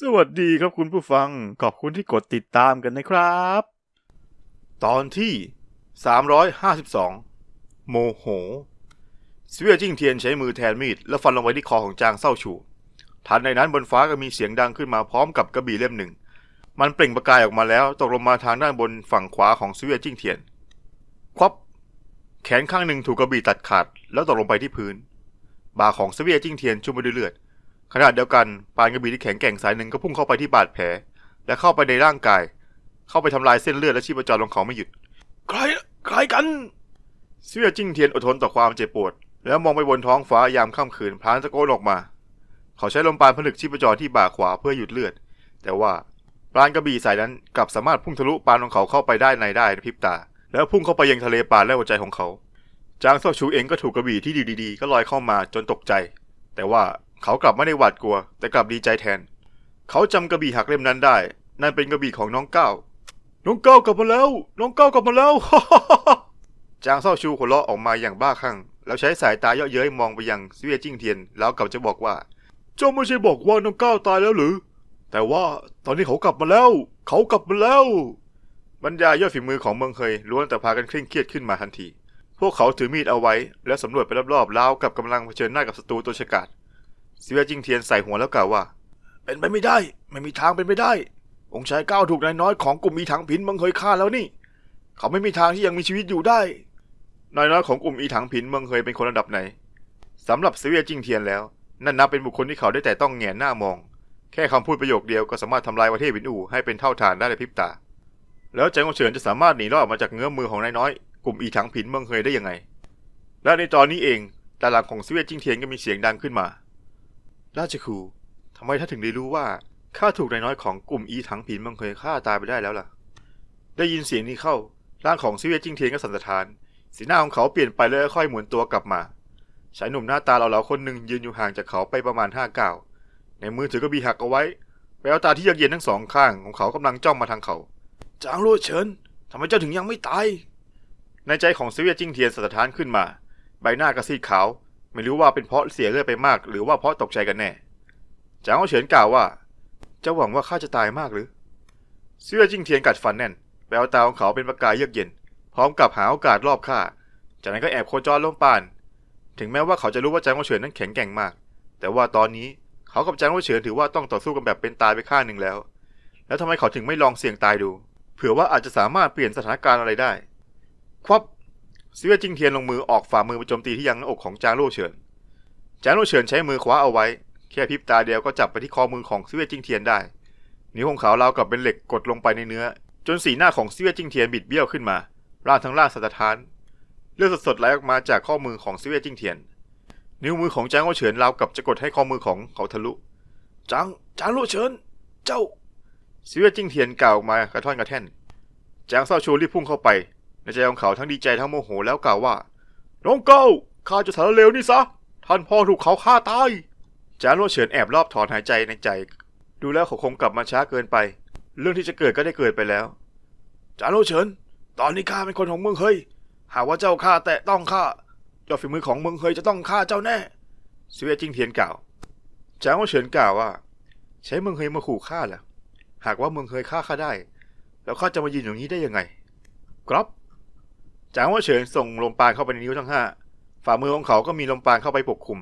สวัสดีครับคุณผู้ฟัง ขอบคุณที่กดติดตามกันนะครับ ตอนที่ 352 โมโหเสวียจิ้งเทียนใช้มือแทนมีด แล้วฟันลงไปที่คอของจางเศร้าชู ทันในนั้นบนฟ้าก็มีเสียงดังขึ้นมาพร้อมกับกระบี่เล่มหนึ่ง มันเปล่งประกายออกมาแล้ว ตกลงมาทางด้านบนฝั่งขวาของเสวียจิ้งเทียน ควับ แขนข้างหนึ่งถูกกระบี่ตัดขาด แล้วตกลงไปที่พื้น บ่าของเสวียจิ้งเทียนชุ่มไปด้วยเลือด ขณะเดียวกันปานกระบี่ที่แข็งแกร่งสายหนึ่งก็พุ่งเข้าไปที่บาดแผล และเข้าไปในร่างกาย เข้าไปทำลายเส้นเลือดและชีพจรของเขาไม่หยุดใครใครกันเสื้อจิ้งเทียนอดทนต่อความเจ็บปวด แล้วมองไปบนท้องฟ้ายามค่ำคืนพลางตะโกนออกมา เขาใช้ลมปานผนึกชีพจรที่บ่าขวาเพื่อหยุดเลือด แต่ว่าปานกระบี่สายนั้นกลับสามารถพุ่งทะลุปานของเขาเข้าไปได้ในได้ในพริบตา แล้วพุ่งเข้าไปยังทะเลปานและหัวใจของเขา จางเซาชูเองก็ถูกกระบี่ที่ดีดีๆ ก็ลอยเข้ามาจนตกใจ แต่ว่า เขากลับไม่ได้หวาดกลัว แต่กลับดีใจแทน เขาจำกระบี่หักเล่มนั้นได้ นั่นเป็นกระบี่ของน้องก้าวน้องก้าวกลับมาแล้ว น้องก้าวกลับมาแล้วจางเศร้าชูหัวเราะออกมาอย่างบ้าคลั่งแล้วใช้สายตาเยาะเย้ยมองไปยังเสวียจิ้งเทียน แล้วกลับจะบอกว่าเจ้าไม่ใช่บอกว่าน้องก้าวตายแล้วหรือ แต่ว่าตอนนี้เขากลับมาแล้ว เขากลับมาแล้ว บรรดายอดฝีมือของเมืองเคยล้วนแต่พากันเคร่งเครียดขึ้นมาทันที พวกเขาถือมีดเอาไว้ แล้วสำรวจไปรอบๆราวกับกำลังเผชิญหน้ากับศัตรูตัวฉกาจ เสวียจิงเทียนใส่หัวแล้วกล่าวว่า เป็นไปไม่ได้ ไม่มีทางเป็นไปได้ องค์ชายก้าวถูกนายน้อยของกลุ่มมีถังผินเมืองเคยฆ่าแล้วนี่ เขาไม่มีทางที่ยังมีชีวิตอยู่ได้นายน้อยของกลุ่มอีถังผินเมืองเคยเป็นคนระดับไหนสำหรับเสวียจิงเทียนแล้ว นั่นนับเป็นบุคคลที่เขาได้แต่ต้องแงนหน้ามอง แค่คำพูดประโยคเดียวก็สามารถทำลายประเทศวินอูให้เป็นเท่าฐานได้ในพริบตา แล้วใจของเฉินจะสามารถหนีรอดออกมาจากเงื้อมมือของนายน้อยกลุ่มอีถังผินเมืองเคยได้ยังไง และในตอนนี้เองด้านหลังของเสวียจิงเทียนก็มีเสียงดังขึ้นมา ราชครูทำไมท่านถึงได้รู้ว่าข้าถูกนายน้อยของกลุ่มอีถังผินมังเคยฆ่าตายไปได้แล้วล่ะ ได้ยินเสียงนี้เข้า ร่างของซิเวียจิ้งเทียนก็สั่นสะท้าน สีหน้าของเขาเปลี่ยนไปแล้วค่อยหมุนตัวกลับมาชายหนุ่มหน้าตาเหลาๆคนหนึ่งยืนอยู่ห่างจากเขาไปประมาณห้าก้าวในมือถือกระบี่หักเอาไว้แววตาที่เยือกเย็นทั้งสองข้างของเขากำลังจ้องมาทางเขา จางลู่เฉินทำไมเจ้าถึงยังไม่ตาย ในใจของซิเวียจิ้งเทียนสั่นสะท้านขึ้นมา ใบหน้ากระซีดขาว ไม่รู้ว่าเป็นเพราะเสียเลือดไปมาก หรือว่าเพราะตกใจกันแน่จางเอาเฉินกล่าวว่าเจ้าหวังว่าข้าจะตายมากหรือ เสื้อจิ้งเทียนกัดฟันแน่น แววตาของเขาเป็นประกายเยือกเย็น พร้อมกับหาโอกาสรอบฆ่าจากนั้นก็แอบโคจรล้มปาน ถึงแม้ว่าเขาจะรู้ว่าจางว่าเฉินนั้นแข็งแกร่งมาก แต่ว่าตอนนี้เขากับจางว่าเฉินถือว่าต้องต่อสู้กันแบบเป็นตายไปข้างหนึ่งแล้ว แล้วทำไมเขาถึงไม่ลองเสี่ยงตายดู เผื่อว่าอาจจะสามารถเปลี่ยนสถานการณ์อะไรได้ ควับ เสื้อจิงเทียนลงมือออกฝ่ามือไปโจมตีที่ยังหน้าอกของจางโล่เฉิน จางโล่เฉินใช้มือคว้าเอาไว้ แค่พริบตาเดียวก็จับไปที่คอมือของเสื้อจิงเทียนได้ นิ้วของเขาเรากับเป็นเหล็กกดลงไปในเนื้อ จนสีหน้าของเสื้อจิงเทียนบิดเบี้ยวขึ้นมาร่างทั้งร่างสัตทานเลือดสดๆไหลออกมาจากข้อมือของเสื้อจิงเทียน นิ้วมือของจางโล่เฉินเรากับจะกดให้ข้อมือของเขาทะลุจางจางโล่เฉิน เจ้าเสื้อจิงเทียนกล่าวออกมากระท่อนกระแท่นจางเศร้าชูรีบพุ่งเข้าไป ในใจของเขาทั้งดีใจทั้งโมโหแล้วกล่าวว่า น้องเก้าข้าจะสารเลวนี่ซะ ท่านพ่อถูกเขาฆ่าตาย จางโลเฉินแอบรอบถอนหายใจในใจ ดูแล้วเขาคงกลับมาช้าเกินไป เรื่องที่จะเกิดก็ได้เกิดไปแล้ว จางโลเฉิน ตอนนี้ข้าเป็นคนของเมืองเฮย หากว่าเจ้าข้าแตะต้องข้ายอดฝีมือของเมืองเฮยจะต้องฆ่าเจ้าแน่สวียจิ้งเทียนกล่าว จางโลเฉินกล่าวว่า ใช้เมืองเฮยมาขู่ข้าเหรอหากว่าเมืองเฮยฆ่าข้าได้ แล้วข้าจะมายืนอย่างนี้ได้ยังไง ครับ จางว่าเฉินส่งลมปาณเข้าไปในนิ้วทั้งห้าฝ่ามือของเขาก็มีลมปาณเข้าไปปกคลุม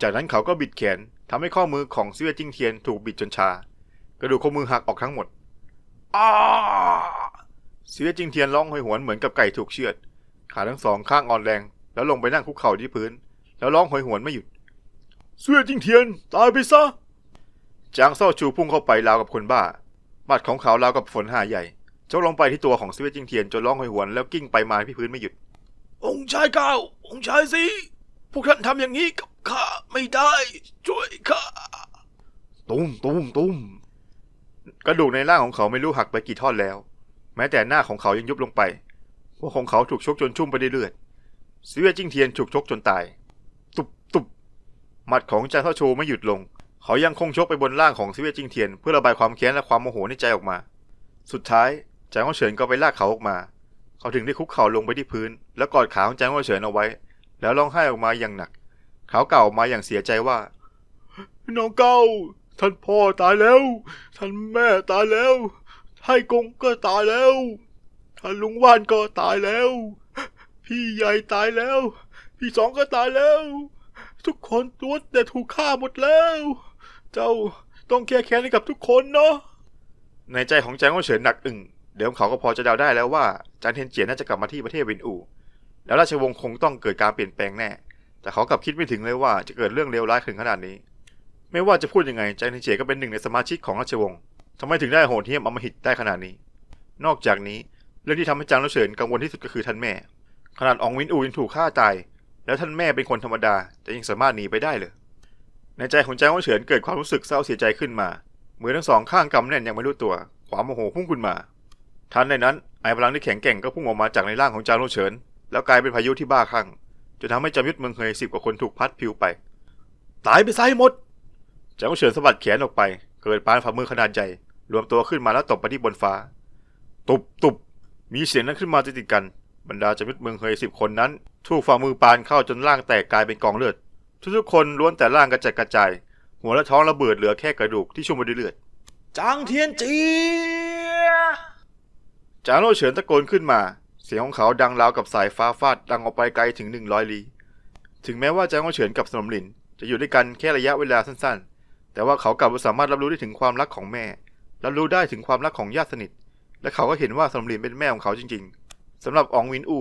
จากนั้นเขาก็บิดแขนทำให้ข้อมือของเสื้อจิ้งเทียนถูกบิดจนชา กระดูกข้อมือหักออกทั้งหมดอ้าเสื้อจิ้งเทียนร้องโหยหวนเหมือนกับไก่ถูกเชือด ขาทั้งสองข้างอ่อนแรง แล้วลงไปนั่งคุกเข่าที่พื้น แล้วร้องโหยหวนไม่หยุด เสื้อจิ้งเทียนตายไปซะจางเศร้าชูพุ่งเข้าไปราวกับคนบ้าบัดของเขาราวกับฝนหาใหญ่ จกลงไปที่ตัวของสวีจิ้งเทียนจนร้องโหยหวนแล้วกิ้งไปมาที่พื้นไม่หยุด องค์ชายก้าวองค์ชายสิพวกท่านทำอย่างนี้กับข้าไม่ได้ ช่วยข้าตุ้มตุ้มตุ้มกระดูกในร่างของเขาไม่รู้หักไปกี่ท่อนแล้ว แม้แต่หน้าของเขายังยุบลงไปพวกของเขาถูกชกจนชุ่มไปด้วยเลือดสวีจิ้งเทียนถูกชกจนตาย ตุบตุบหมัดของจางเท่าโชไม่หยุดลง เขายังคงชกไปบนร่างของสวีจิ้งเทียน เพื่อระบายความแค้นและความโมโหในใจออกมา สุดท้าย จางว่าเฉินก็ไปลากเขาออกมา เขาถึงได้คุกเข่าลงไปที่พื้น แล้วกอดขาของจางว่าเฉินเอาไว้ แล้วร้องไห้ออกมาอย่างหนัก เขากล่าวออกมาอย่างเสียใจว่า น้องเก้า ท่านพ่อตายแล้ว ท่านแม่ตายแล้วไห้กงก็ตายแล้ว ท่านลุงว่านก็ตายแล้ว พี่ใหญ่ตายแล้ว พี่สองก็ตายแล้ว ทุกคนล้วนแต่ถูกฆ่าหมดแล้ว เจ้าต้องแก้แค้นให้กับทุกคนเนาะในใจของจางก็เฉินหนักอึ้ง เดี๋ยวเขาก็พอจะเดาได้แล้วว่าจางเทียนเจียน่าจะกลับมาที่ประเทศวินอูแล้วราชวงศ์คงต้องเกิดการเปลี่ยนแปลงแน่ แต่เขากลับคิดไม่ถึงเลยว่าจะเกิดเรื่องเลวร้ายถึงขนาดนี้ ไม่ว่าจะพูดยังไงจางเทียนเจียก็เป็นหนึ่งในสมาชิกของราชวงศ์ทำไมถึงได้โหดเหี้ยมอำมหิตได้ขนาดนี้ นอกจากนี้เรื่องที่ทำให้จางเฉินกังวลที่สุดก็คือท่านแม่ ขนาดอองวินอูยังถูกฆ่าตาย แล้วท่านแม่เป็นคนธรรมดาจะยังสามารถหนีไปได้เลย ในใจของจางเฉินเกิดความรู้สึกเศร้าเสียใจขึ้นมา มือทั้งสองข้างกำแน่นยังไม่รู้ตัว ความโมโหพุ่งขึ้นมา ทันในนั้นไอพลังที่แข็งแกร่งก็พุ่งออกมาจากในร่างของจางโลเฉิน แล้วกลายเป็นพายุที่บ้าคลั่งจนทำให้จำยุทธเมืองเฮยสิบกว่าคนถูกพัดพิวไป ตายไปซะให้หมดจางโลเฉินสะบัดแขนออกไป เกิดปานฝ่ามือขนาดใหญ่รวมตัวขึ้นมาแล้วตบไปที่บนฟ้า ตุบตุบมีเสียงนั้นขึ้นมาติดๆกันบรรดาจำยุทธเมืองเฮยสิบคนนั้น ถูกฝ่ามือปานเข้าจนร่างแตกกลายเป็นกองเลือด ทุกๆคนล้วนแต่ร่างกระจัดกระจาย หัวและท้องระเบิดเหลือแค่กระดูกที่ชุ่มไปด้วยเลือดจางเทียนเจีย จางโลเฉินตะโกนขึ้นมา เสียงของเขาดังราวกับสายฟ้าฟาดดังออกไปไกลถึงหนึ่งร้อยลี้ถึงแม้ว่าจางโลเฉินกับสนมหลิน จะอยู่ด้วยกันแค่ระยะเวลาสั้นๆ แต่ว่าเขากลับสามารถรับรู้ได้ถึงความรักของแม่รับรู้ได้ถึงความรักของญาติสนิท และเขาก็เห็นว่าสนมหลินเป็นแม่ของเขาจริง ๆสำหรับอองวินอู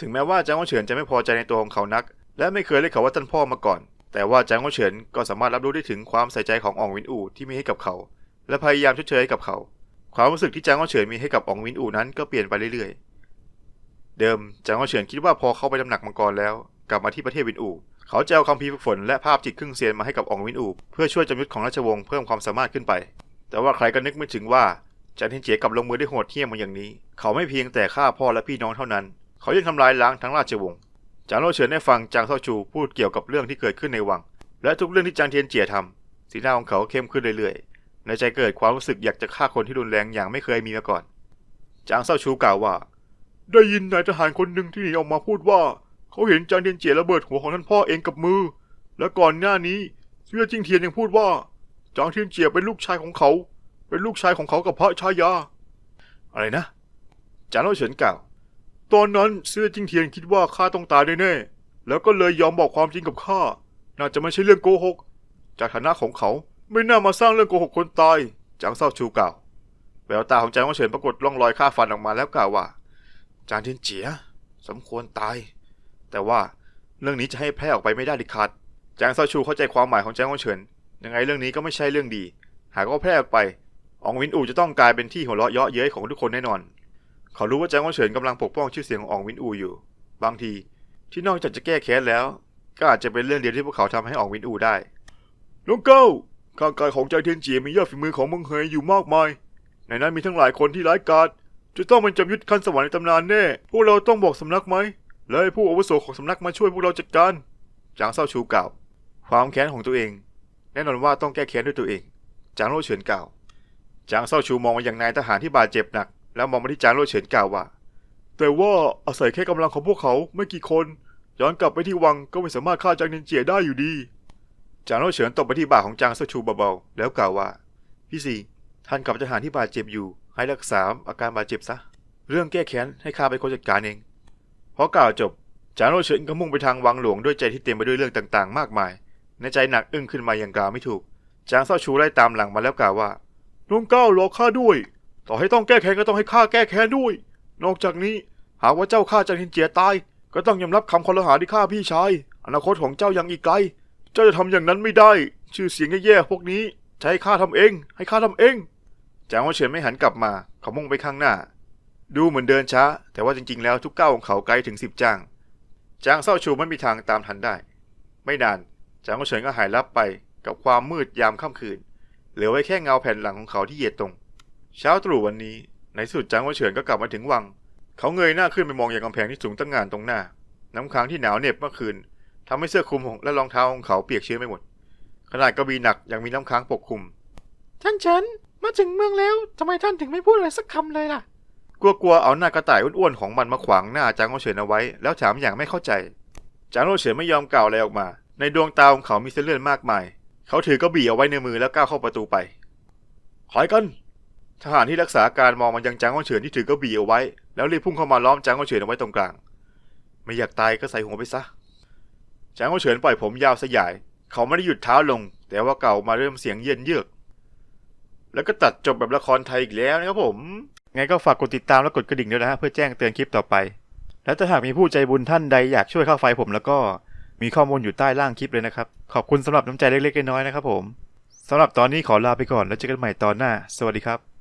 ถึงแม้ว่าจางโลเฉินจะไม่พอใจในตัวของเขานัก และไม่เคยเรียกเขาว่าท่านพ่อมาก่อน แต่ว่าจางโลเฉินก็สามารถรับรู้ได้ถึงความใส่ใจของอองวินอูที่มีให้กับเขา และพยายามชดเชยให้กับเขา ความรู้สึกที่จางอ้อเฉินมีให้กับอองวินอูนั้นก็เปลี่ยนไปเรื่อยๆ เดิมจางอ้อเฉินคิดว่าพอเข้าไปตำหนักมังกรแล้ว กลับมาที่ประเทศวินอูเขาจะเอาคัมภีฝึกฝนและภาพจิตครึ่งเซียนมาให้กับอองวินอูเพื่อช่วยจำยุทธของราชวงศ์เพิ่มความสามารถขึ้นไป แต่ว่าใครก็นึกไม่ถึงว่าจางเทียนเจียกลับลงมือได้โหดเหี้ยมมาอย่างนี้ เขาไม่เพียงแต่ฆ่าพ่อและพี่น้องเท่านั้น เขายังทำลายล้างทั้งราชวงศ์จางโลเฉินได้ฟังจางเซาชูพูดเกี่ยวกับเรื่องที่เกิดขึ้นในวัง และทุกเรื่องที่จางเทียนเจียทำสีหน้าของเขาเข้มขึ้นเรื่อยๆ ในใจเกิดความรู้สึกอยากจะฆ่าคนที่รุนแรงอย่างไม่เคยมีมาก่อน จางเซาชูกล่าวว่า ได้ยินนายทหารคนหนึ่งที่หนีออกมาพูดว่า เขาเห็นจางเทียนเจียระเบิดหัวของท่านพ่อเองกับมือ และก่อนหน้านี้เสื้อจิ้งเทียนยังพูดว่า จางเทียนเจียเป็นลูกชายของเขา เป็นลูกชายของเขากับพระชายา อะไรนะ จางโลเฉินกล่าว ตอนนั้นเสื้อจิ้งเทียนคิดว่าข้าต้องตายแน่ๆแล้วก็เลยยอมบอกความจริงกับข้า น่าจะไม่ใช่เรื่องโกหก จากฐานะของเขา ไม่น่ามาสร้างเรื่องโกหกคนตายจางเศร้าชูกล่าวแววตาของจางว่าเฉินปรากฏร่องรอยฆ่าฟันออกมาแล้วกล่าวว่า จางเทียนเจีย สมควรตาย แต่ว่าเรื่องนี้จะให้แพร่ออกไปไม่ได้ดิขาดจางเศร้าชูเข้าใจความหมายของจางว่าเฉินยังไงเรื่องนี้ก็ไม่ใช่เรื่องดี หากว่าแพร่ออกไปอองวินอูจะต้องกลายเป็นที่หัวเราะเยาะเย้ยของทุกคนแน่นอน เขารู้ว่าจางว่าเฉินกำลังปกป้องชื่อเสียงของอองวินอูอยู่ บางทีที่นอกจากจะแก้แค้นแล้ว ก็อาจจะเป็นเรื่องเดียวที่พวกเขาทำให้อองวินอูได้น้องเก้า ข้างกายของใจเทียนจีมียอดฝีมือของมืองเฮยอยู่มากมาย ในนั้นมีทั้งหลายคนที่ร้ายกาจจะต้องเป็นจำยุทธขั้นสวรรค์ในตำนานแน่ พวกเราต้องบอกสำนักไหม และให้ผู้อาวุโสของสำนักมาช่วยพวกเราจัดการ จางเศร้าชูกล่าว ความแค้นของตัวเอง แน่นอนว่าต้องแก้แค้นด้วยตัวเอง จางโลเฉินกล่าว จางเศร้าชูมองมาอย่างนายทหารที่บาดเจ็บหนัก แล้วมองมาที่จางโลเฉินกล่าวว่า แต่ว่าอาศัยแค่กำลังของพวกเขาไม่กี่คน ย้อนกลับไปที่วังก็ไม่สามารถฆ่าจางเทียนเจียได้อยู่ดี จางโลเฉินตบไปที่บ่าของจางเซาชูเบาๆ แล้วกล่าวว่า พี่สีท่านกับทหารที่บาดเจ็บอยู่ ให้รักษาอาการบาดเจ็บซะ เรื่องแก้แค้นให้ข้าเป็นคนจัดการเอง พอกล่าวจบ จางโลเฉินก็มุ่งไปทางวังหลวงด้วยใจที่เต็มไปด้วยเรื่องต่างๆ มากมาย ในใจหนักอึ้งขึ้นมาอย่างกล่าวไม่ถูก จางเซาชูไล่ตามหลังมาแล้วกล่าวว่าน้องเก้ารอข้าด้วย ต่อให้ต้องแก้แค้นก็ต้องให้ข้าแก้แค้นด้วย นอกจากนี้หากว่าเจ้าฆ่าจางเทียนเจียตาย ก็ต้องยอมรับคำคอรหาที่ฆ่าพี่ชาย อนาคตของเจ้ายังอีกไกล เจ้าจะทำอย่างนั้นไม่ได้ ชื่อเสียงแย่ๆพวกนี้จะให้ข้าทำเอง ให้ข้าทำเองจางว่าเฉินไม่หันกลับมา เขามุ่งไปข้างหน้า ดูเหมือนเดินช้า แต่ว่าจริงๆ แล้วทุกก้าวของเขาไกลถึงสิบจาง จางเศร้าชูไม่มีทางตามทันได้ ไม่นาน จางว่าเฉินก็หายลับไปกับความมืดยามค่ำคืน เหลือไว้แค่เงาแผ่นหลังของเขาที่เหยียดตรง เช้าตรู่วันนี้ ในสุดจางว่าเฉินก็กลับมาถึงวัง เขาเงยหน้าขึ้นไปมองอย่างกำแพงที่สูงตั้งงานตรงหน้า น้ำค้างที่หนาวเหน็บเมื่อคืน ทำให้เสื้อคลุมและรองเท้าของเขาเปียกชื้นไปหมด ขนาดกระบี่หนักยังมีน้ำค้างปกคลุม ท่านเฉินมาถึงเมืองแล้วทำไมท่านถึงไม่พูดอะไรสักคำเลยล่ะ กลัวๆเอาหน้ากระต่ายอ้วนๆของมันมาขวางหน้าจางโอเฉินเอาไว้ แล้วถามอย่างไม่เข้าใจ จางโอเฉินไม่ยอมกล่าวอะไรออกมา ในดวงตาของเขามีเส้นเลือดมากมาย เขาถือกระบี่เอาไว้ในมือแล้วก้าวเข้าประตูไปถอยกันทหารที่รักษาการมองมันยังจางอ้อเฉินที่ถือกระบี่เอาไว้ แล้วรีบพุ่งเข้ามาล้อมจางอ้อเฉินเอาไว้ตรงกลาง ไม่อยากตายก็ใส่หัวไปซะ จางอ้อเฉินปล่อยผมยาวสยาย เขาไม่ได้หยุดเท้าลง แต่ว่าเก่ามาเริ่มเสียงเย็นเยือก แล้วก็ตัดจบแบบละครไทยอีกแล้วนะครับผม ไงก็ฝากกดติดตามและกดกระดิ่งด้วยนะฮะเพื่อแจ้งเตือนคลิปต่อไป และถ้าหากมีผู้ใจบุญท่านใดอยากช่วยเข้าไฟผมแล้วก็มีข้อมูลอยู่ใต้ล่างคลิปเลยนะครับ ขอบคุณสำหรับน้ำใจเล็กๆน้อยๆนะครับผมสำหรับตอนนี้ขอลาไปก่อนแล้วเจอกันใหม่ตอนหน้า สวัสดีครับ